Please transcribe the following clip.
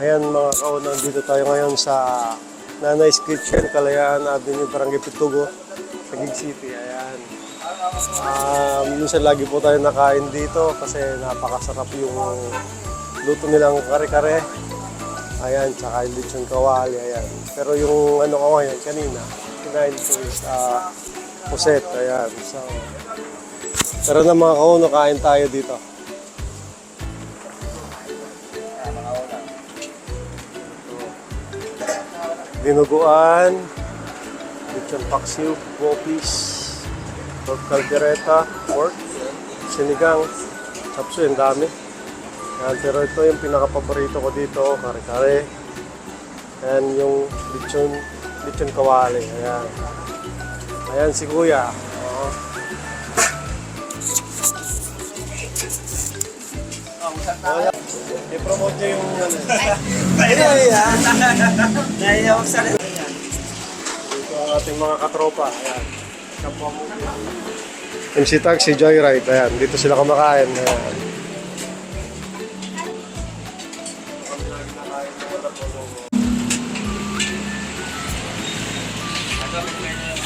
Ayan mga kaunang, dito tayo ngayon sa Nanay's Kitchen, Kalayaan Avenue, Barangay Pitugo, Taguig City. Ayan. Um, minsan lagi po tayo nakain dito kasi napakasarap yung luto nilang kare-kare. Ayan, tsaka yung lechon kawali, ayan. Pero yung ano ko ngayon, kanina, kinain ko is uh, puset, ayan. So, tara na mga kauno, kain tayo dito. Dinuguan, lechon paksiw, bopis, pork caldereta, pork, sinigang, chapso, yung dami. Yan, pero ito yung pinaka-paborito ko dito, kare-kare. Yan yung lechon, lechon kawali. Ayan. Ayan si Kuya. Oo. Ayan. I-promote niyo yung ano. Hindi, ha? Nahiya ako sa rin. Ito ang ating mga katropa. Ayan. Kapwa mo. MC Tag, si Joyride. Ayan, dito sila kumakain. Ayan. Ang gamit ngayon ano